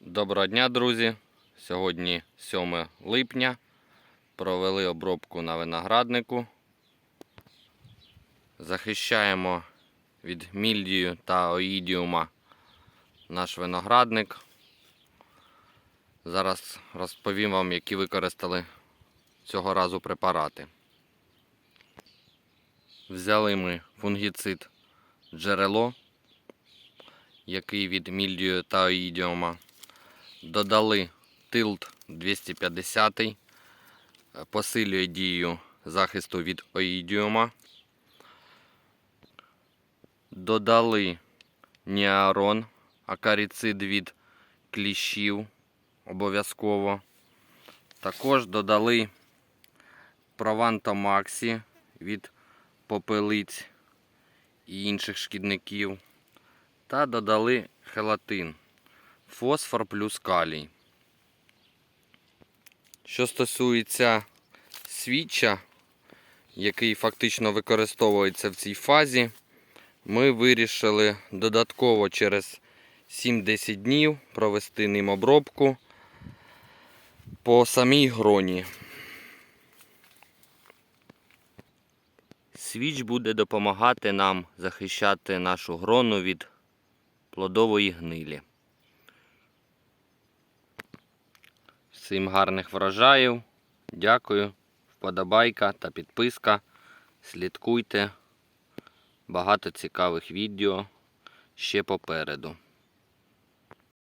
Доброго дня, друзі! Сьогодні 7 липня. Провели обробку на винограднику. Захищаємо від мільдію та оїдіума наш виноградник. Зараз розповім вам, які використали цього разу препарати. Взяли ми фунгіцид джерело, який від мільдію та оїдіума. Додали тилт 250, е, посилює дію захисту від оїдіума. Додали ніарон, акаріцид від кліщів обов'язково. Також додали Провантомаксі від попелиць і інших шкідників. Та додали хелатин фосфор плюс калій. Що стосується свіча, який фактично використовується в цій фазі, ми вирішили додатково через 7-10 днів провести ним обробку по самій гроні. Свіч буде допомагати нам захищати нашу грону від плодової гнилі. Всім гарних врожаїв. Дякую. Вподобайка та підписка. Слідкуйте. Багато цікавих відео ще попереду.